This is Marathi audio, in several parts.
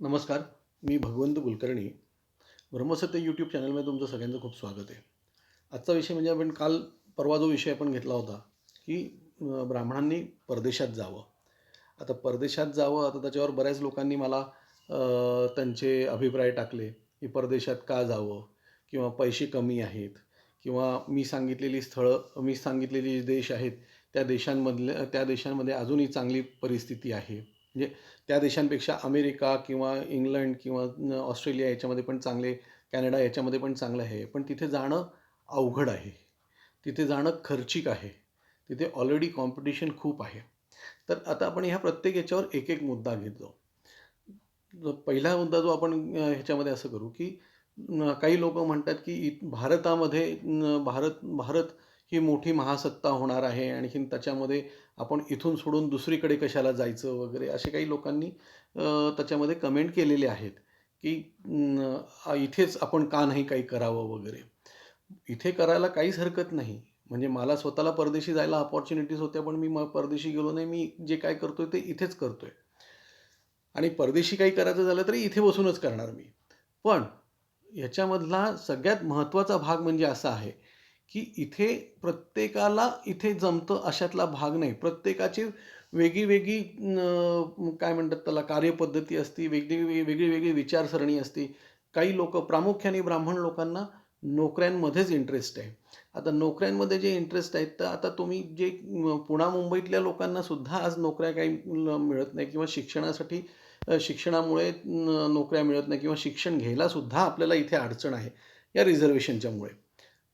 नमस्कार मी भगवंत कुलकर्णी. ब्रह्मसत्य यूट्यूब चॅनलमध्ये तुमचं सगळ्यांचं खूप स्वागत आहे. आजचा विषय म्हणजे आपण काल परवा जो विषय आपण घेतला होता की ब्राह्मणांनी परदेशात जावं. आता परदेशात जावं आता त्याच्यावर बऱ्याच लोकांनी मला त्यांचे अभिप्राय टाकले की परदेशात का जावं? किंवा पैसे कमी आहेत किंवा मी सांगितलेली स्थळं मी सांगितलेली देश आहेत त्या देशांमधल्या त्या देशांमध्ये अजूनही चांगली परिस्थिती आहे. म्हणजे त्या देशांपेक्षा अमेरिका किंवा इंग्लंड किंवा ऑस्ट्रेलिया याच्यामध्ये पण चांगले कॅनडा याच्यामध्ये पण चांगलं आहे. पण तिथे जाणं अवघड आहे. तिथे जाणं खर्चिक आहे. तिथे ऑलरेडी कॉम्पिटिशन खूप आहे. तर आता आपण ह्या प्रत्येक याच्यावर एक एक मुद्दा घेत. जाऊ पहिला मुद्दा जो आपण ह्याच्यामध्ये असं करू की काही लोक म्हणतात की इत भारतामध्ये भारत भारत ही मोठी महासत्ता होणार आहे आणखीन त्याच्यामध्ये आपण इथून सोडून दुसरीकडे कशाला जायचं वगैरे असे काही लोकांनी त्याच्यामध्ये कमेंट केलेले आहेत की इथेच आपण का नाही काही करावं वगैरे. इथे करायला काहीच हरकत नाही. म्हणजे मला स्वतःला परदेशी जायला अपॉर्च्युनिटीज होत्या पण मी परदेशी गेलो नाही. मी जे काय करतोय ते इथेच करतोय. आणि परदेशी काही करायचं झालं तरी इथे बसूनच करणार मी. पण ह्याच्यामधला सगळ्यात महत्त्वाचा भाग म्हणजे असा आहे की इथे प्रत्येकाला इथे जमतं अशातला भाग नाही. प्रत्येकाची वेगळी वेगळी काय म्हणतात त्याला कार्यपद्धती असती वेगळी वेगळी वेगळी विचारसरणी असते. काही लोक प्रामुख्याने ब्राह्मण लोकांना नोकऱ्यांमध्येच इंटरेस्ट आहे. आता नोकऱ्यांमध्ये जे इंटरेस्ट आहेत तर आता तुम्ही जे पुणा मुंबईतल्या लोकांना सुद्धा आज नोकऱ्या काही मिळत नाही किंवा शिक्षणासाठी शिक्षणामुळे नोकऱ्या मिळत नाही किंवा शिक्षण घ्यायला सुद्धा आपल्याला इथे अडचण आहे या रिझर्वेशनच्यामुळे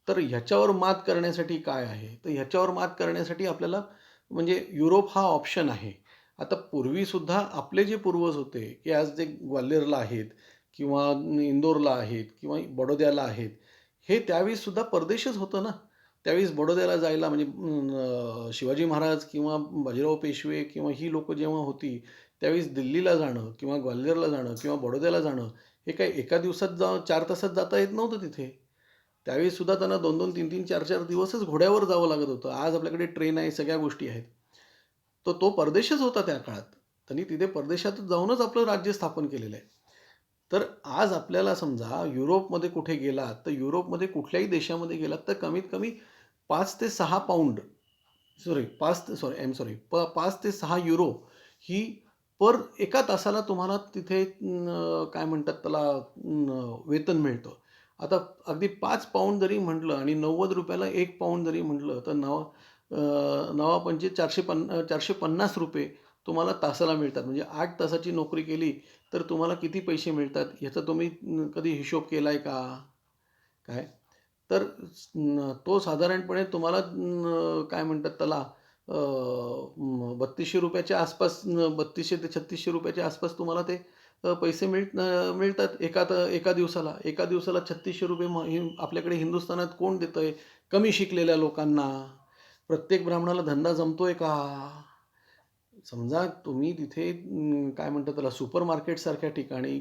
तर ह्याच्यावर मात करण्यासाठी काय आहे? तर ह्याच्यावर मात करण्यासाठी आपल्याला म्हणजे युरोप हा ऑप्शन आहे. आता पूर्वीसुद्धा आपले जे पूर्वज होते की आज जे ग्वाल्हेरला आहेत किंवा इंदोरला आहेत किंवा बडोद्याला आहेत हे त्यावेळीसुद्धा परदेशच होतं ना? त्यावेळेस बडोद्याला जायला म्हणजे शिवाजी महाराज किंवा बाजीराव पेशवे किंवा ही लोकं जेव्हा होती त्यावेळेस दिल्लीला जाणं किंवा ग्वाल्हेरला जाणं किंवा बडोद्याला जाणं हे काय एका दिवसात जा चार तासात जाता येत नव्हतं तिथे. त्यावेळी सुद्धा त्यांना दोन दोन तीन तीन चार चार दिवसच घोड्यावर जावं लागत होतं. आज आपल्याकडे ट्रेन आहे सगळ्या गोष्टी आहेत. तो तो परदेशच होता त्या काळात. त्यांनी तिथे परदेशातच जाऊनच आपलं राज्य स्थापन केलेलं आहे. तर आज आपल्याला समजा युरोपमध्ये कुठे गेलात तर युरोपमध्ये कुठल्याही देशामध्ये गेलात तर कमीत कमी पाच ते सहा पाऊंड सॉरी पाच ते सॉरी एम सॉरी प पाच ते सहा युरो ही पर एका तासाला तुम्हाला तिथे काय म्हणतात त्याला वेतन मिळतं. आता अगदी पाच पाऊंड जरी म्हटलं आणि नव्वद रुपयाला एक पाऊंड जरी म्हटलं तर नवा नवापंचे नवा चारशे पन्ना चारशे पन्नास रुपये तुम्हाला तासाला मिळतात. म्हणजे आठ तासाची नोकरी केली तर तुम्हाला किती पैसे मिळतात? ह्याचा तुम्ही कधी हिशोब केला आहे का? काय? तर तो साधारणपणे तुम्हाला काय म्हणतात त्याला? बत्तीसशे रुपयाच्या आसपास बत्तीसशे ते छत्तीसशे रुपयाच्या आसपास तुम्हाला ते पैसे मिळ मिळतात. एका एका दिवसाला. एका दिवसाला छत्तीसशे रुपये म हि आपल्याकडे हिंदुस्थानात कोण देतं आहे कमी शिकलेल्या लोकांना. प्रत्येक ब्राह्मणाला धंदा जमतो आहे का? समजा तुम्ही तिथे काय म्हणतात त्याला सुपर मार्केटसारख्या ठिकाणी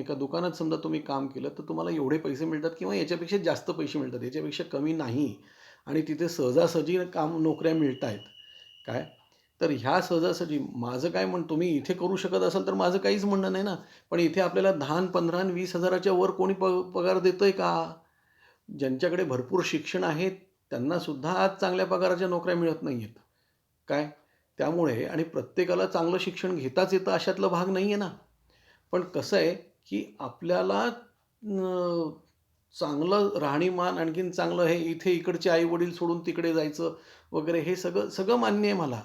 एका दुकानात समजा तुम्ही काम केलं तर तुम्हाला एवढे पैसे मिळतात किंवा याच्यापेक्षा जास्त पैसे मिळतात. याच्यापेक्षा कमी नाही. आणि तिथे सहजासहजी काम नोकऱ्या मिळत आहेत काय? तर ह्या सहजासहजी माझं काय म्हण तुम्ही इथे करू शकत असाल तर माझं काहीच म्हणणं नाही ना. पण इथे आपल्याला दहा पंधरा वीस हजाराच्या वर कोणी प पगार देतंय का? ज्यांच्याकडे भरपूर शिक्षण आहे त्यांनासुद्धा आज चांगल्या पगाराच्या नोकऱ्या मिळत नाही आहेत काय? त्यामुळे आणि प्रत्येकाला चांगलं शिक्षण घेताच येतं अशातला भाग नाही आहे ना. पण कसं आहे की आपल्याला चांगलं राहणीमान आणखीन चांगलं हे इथे इकडचे आई वडील सोडून तिकडे जायचं वगैरे हे सगळं सगळं मान्य आहे मला.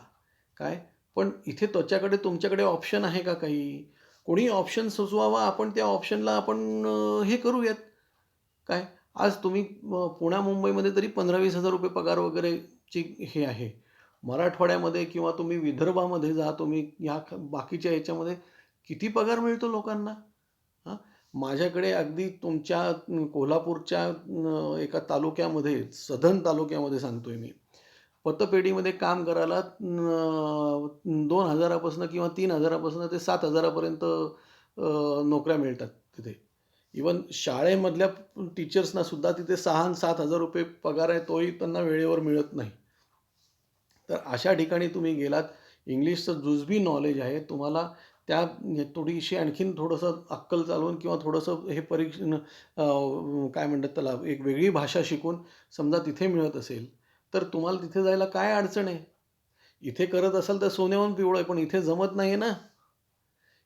काय? पण इथे त्वच्याकडे तुमच्याकडे ऑप्शन आहे का काही? कोणी ऑप्शन सुचवावा? आपण त्या ऑप्शनला आपण हे करूयात. काय? आज तुम्ही पुण्या मुंबईमध्ये तरी पंधरा वीस हजार रुपये पगार वगैरेची हे आहे. मराठवाड्यामध्ये किंवा तुम्ही विदर्भामध्ये जा तुम्ही ह्या बाकीच्या ह्याच्यामध्ये किती पगार मिळतो लोकांना? हां? माझ्याकडे अगदी तुमच्या कोल्हापूरच्या एका तालुक्यामध्ये सधन तालुक्यामध्ये सांगतोय मी. पतपेढीमध्ये काम करायला दोन हजारापासून किंवा तीन हजारापासून ते सात हजारापर्यंत नोकऱ्या मिळतात तिथे. इवन शाळेमधल्या टीचर्सना सुद्धा तिथे सहा आणि सात हजार रुपये पगार आहे तोही त्यांना वेळेवर मिळत नाही. तर अशा ठिकाणी तुम्ही गेलात. इंग्लिशचं जुजबी नॉलेज आहे. तुम्हाला त्या थोडीशी आणखीन थोडंसं अक्कल चालवून किंवा थोडंसं हे परीक्षण काय म्हणतात त्याला एक वेगळी भाषा शिकून समजा तिथे मिळत असेल तर तुम्हाला तिथे जायला काय अडचण आहे? इथे करत असाल तर सोन्याहून पिवळं आहे पण इथे जमत नाही ना.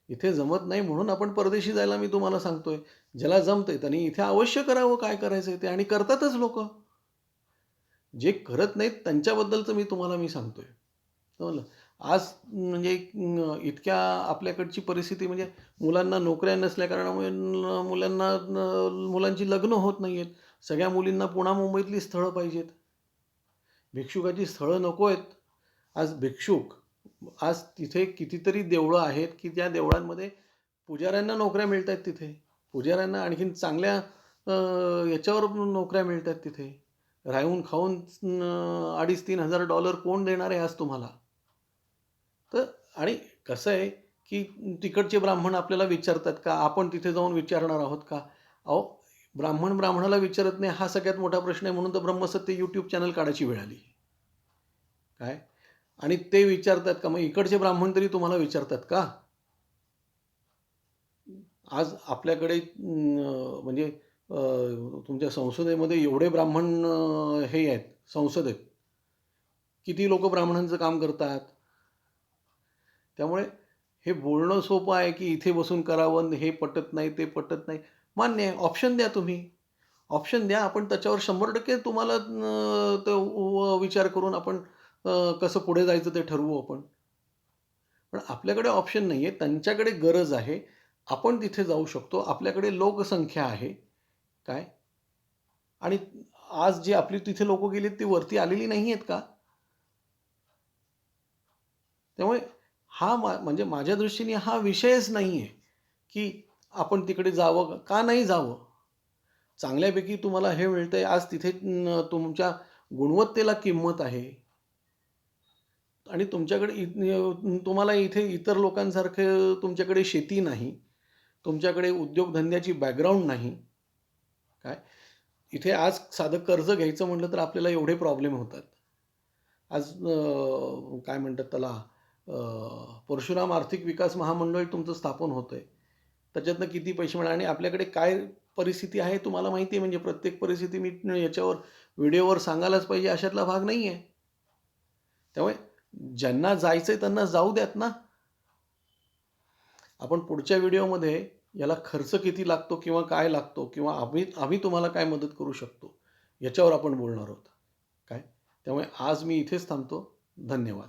इथे जमत नाही म्हणून आपण परदेशी जायला मी तुम्हाला सांगतोय ज्याला जमतंय त्यांनी इथे अवश्य करावं काय करायचं आहे ते आणि करतातच लोक. जे करत नाहीत त्यांच्याबद्दलचं मी तुम्हाला मी सांगतोय. समजलं? आज म्हणजे इतक्या आपल्याकडची परिस्थिती म्हणजे मुलांना नोकऱ्या नसल्या कारणामुळे मुलांना मुलांची लग्न होत नाही आहेत सगळ्या मुलींना पुणा मुंबईतली स्थळं पाहिजेत. भिक्षुकाची स्थळं नको आहेत. आज भिक्षुक आज तिथे कितीतरी देवळं आहेत की त्या देवळांमध्ये पुजाऱ्यांना नोकऱ्या मिळत आहेत तिथे. पुजाऱ्यांना आणखीन चांगल्या याच्यावर नोकऱ्या मिळत आहेत तिथे. राहून खाऊन अडीच तीन हजार डॉलर कोण देणार आहे आज तुम्हाला? तर आणि कसं आहे की तिकडचे ब्राह्मण आपल्याला विचारतात का आपण तिथे जाऊन विचारणार आहोत का? अहो ब्राह्मण ब्राह्मणाला विचारत नाही हा सगळ्यात मोठा प्रश्न आहे म्हणून तर ब्रह्मसत्य यूट्यूब चॅनल काढायची वेळ आली. काय? आणि ते विचारतात का मग इकडचे ब्राह्मण तरी तुम्हाला विचारतात का? आज आपल्याकडे म्हणजे तुमच्या संसदेमध्ये एवढे ब्राह्मण हे आहेत संसदेत किती लोक ब्राह्मणांचं काम करतात? त्यामुळे हे बोलणं सोपं आहे की इथे बसून करावं हे पटत नाही ते पटत नाही. मान्य आहे ऑप्शन द्या तुम्ही. ऑप्शन द्या आपण त्याच्यावर शंभर टक्के तुम्हाला तो विचार करून आपण कसं पुढे जायचं ते ठरवू आपण. पण आपल्याकडे ऑप्शन नाही आहे त्यांच्याकडे गरज आहे. आपण तिथे जाऊ शकतो. आपल्याकडे लोकसंख्या आहे. काय? आणि आज जी आपली तिथे लोक गेलीत ती वरती आलेली नाही आहेत का? त्यामुळे हा मा म्हणजे माझ्या दृष्टीने हा विषयच नाही आहे की आपण तिकडे जावं का नाही जावं. चांगल्यापैकी तुम्हाला हे मिळतं आहे आज तिथे तुमच्या गुणवत्तेला किंमत आहे. आणि तुमच्याकडे तुम्हाला इथे इतर लोकांसारखं तुमच्याकडे शेती नाही. तुमच्याकडे उद्योगधंद्याची बॅकग्राऊंड नाही. काय? इथे आज साधं कर्ज घ्यायचं म्हटलं तर आपल्याला एवढे प्रॉब्लेम होतात. आज काय म्हणतात त्याला? परशुराम आर्थिक विकास महामंडळ तुमचं स्थापन होतं आहे त्याच्यातनं किती पैसे मिळाले आणि आपल्याकडे काय परिस्थिती आहे तुम्हाला माहिती आहे? म्हणजे प्रत्येक परिस्थिती मी याच्यावर व्हिडिओवर सांगायलाच पाहिजे अशातला भाग नाही आहे त्यामुळे ज्यांना जायचं आहे त्यांना जाऊ द्यात ना. आपण पुढच्या व्हिडिओमध्ये याला खर्च किती लागतो किंवा काय लागतो किंवा आम्ही आम्ही तुम्हाला काय मदत करू शकतो याच्यावर आपण बोलणार आहोत. काय? त्यामुळे आज मी इथेच थांबतो. धन्यवाद.